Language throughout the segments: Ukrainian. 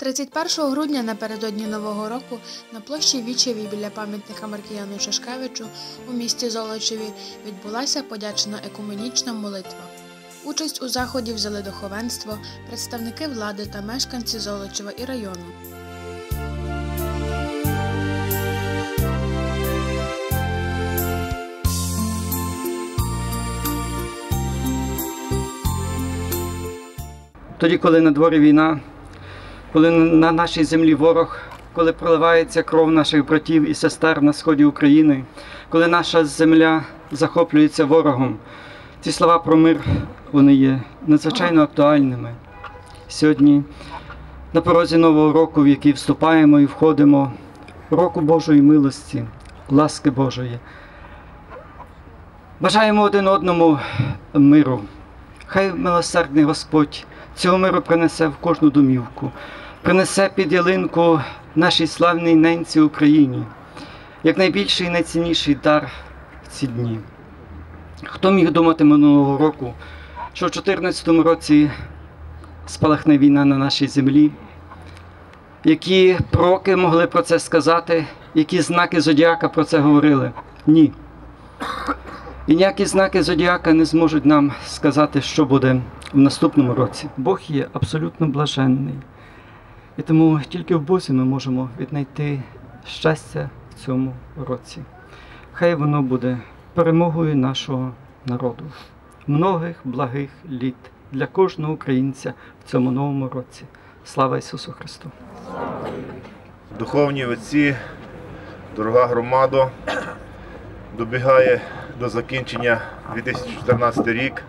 31 грудня напередодні Нового року на площі Вічеві біля пам'ятника Маркіяну Шашкевичу у місті Золочеві відбулася подячна екуменічна молитва. Участь у заході взяли духовенство, представники влади та мешканці Золочева і району. Тоді, коли на дворі війна, коли на нашій землі ворог, коли проливається кров наших братів і сестер на сході України, коли наша земля захоплюється ворогом, ці слова про мир вони є надзвичайно актуальними. Сьогодні, на порозі нового року, в який вступаємо і входимо, року Божої милості, ласки Божої. Бажаємо один одному миру. Хай милосердний Господь цього миру принесе в кожну домівку, принесе під ялинку нашій славній ненці Україні, як найбільший і найцінніший дар в ці дні. Хто міг думати минулого року, що в 2014 році спалахне війна на нашій землі? Які пророки могли про це сказати, які знаки Зодіака про це говорили? Ні. І ніякі знаки Зодіака не зможуть нам сказати, що буде в наступному році. Бог є абсолютно блаженний. І тому тільки в Бозі ми можемо віднайти щастя в цьому році. Хай воно буде перемогою нашого народу, многих благих літ для кожного українця в цьому новому році. Слава Ісусу Христу! Духовні отці, дорога громада, добігає до закінчення 2014 рік.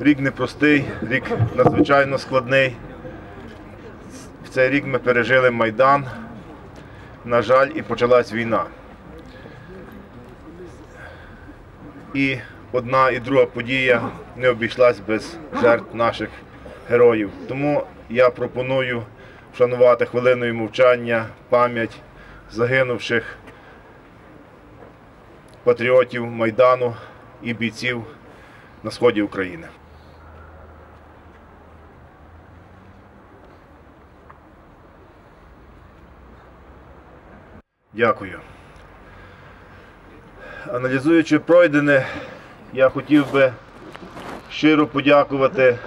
Рік непростий, рік надзвичайно складний. В цей рік ми пережили Майдан. На жаль, і почалась війна. І одна і друга подія не обійшлась без жертв наших героїв. Тому я пропоную вшанувати хвилиною мовчання пам'ять загинувших патріотів Майдану і бійців на сході України. Дякую. Аналізуючи пройдене, я хотів би щиро подякувати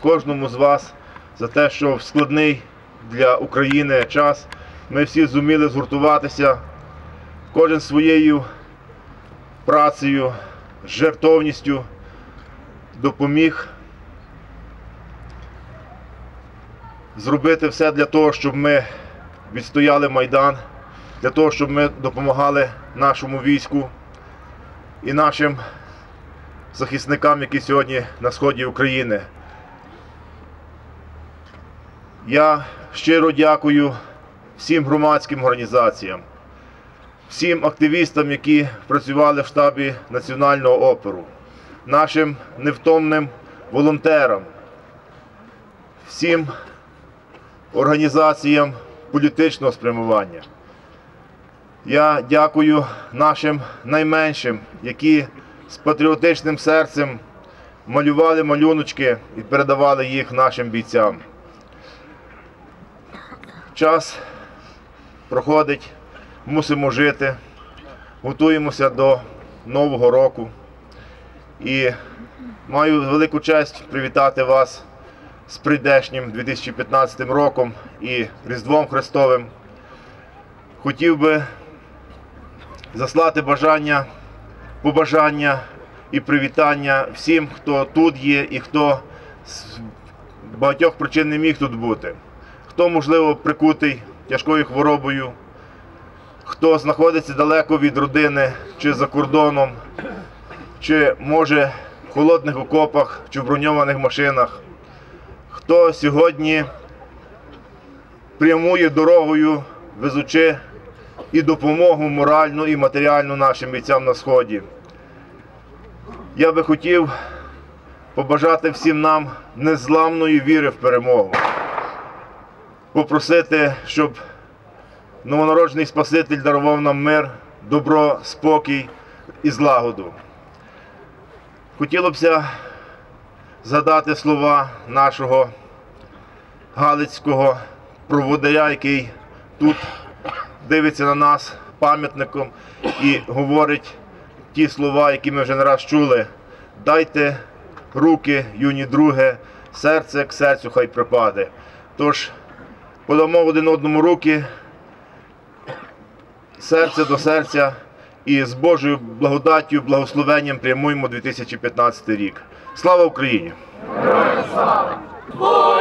кожному з вас за те, що в складний для України час ми всі зуміли згуртуватися, кожен своєю працею, жертовністю допоміг зробити все для того, щоб ми відстояли Майдан, для того, щоб ми допомагали нашому війську і нашим захисникам, які сьогодні на сході України. Я щиро дякую всім громадським організаціям, всім активістам, які працювали в штабі національного оперу, нашим невтомним волонтерам, всім організаціям політичного спрямування. Я дякую нашим найменшим, які з патріотичним серцем малювали малюночки і передавали їх нашим бійцям. Час проходить, мусимо жити, готуємося до Нового року. І маю велику честь привітати вас з прийдешнім 2015 роком і Різдвом Христовим. Хотів би заслати бажання, побажання і привітання всім, хто тут є і хто з багатьох причин не міг тут бути. Хто, можливо, прикутий тяжкою хворобою, хто знаходиться далеко від родини чи за кордоном, чи може в холодних окопах чи в броньованих машинах, хто сьогодні прямує дорогою, везучи і допомогу моральну і матеріальну нашим бійцям на сході. Я би хотів побажати всім нам незламної віри в перемогу, попросити, щоб новонароджений Спаситель дарував нам мир, добро, спокій і злагоду. Хотілося б згадати слова нашого Галицького проводая, який тут дивиться на нас пам'ятником і говорить ті слова, які ми вже не раз чули. Дайте руки, юні друге, серце к серцю хай припаде. Тож подамо один одному руки, серце до серця і з Божою благодаттю, благословенням прямуємо 2015 рік. Слава Україні! Бог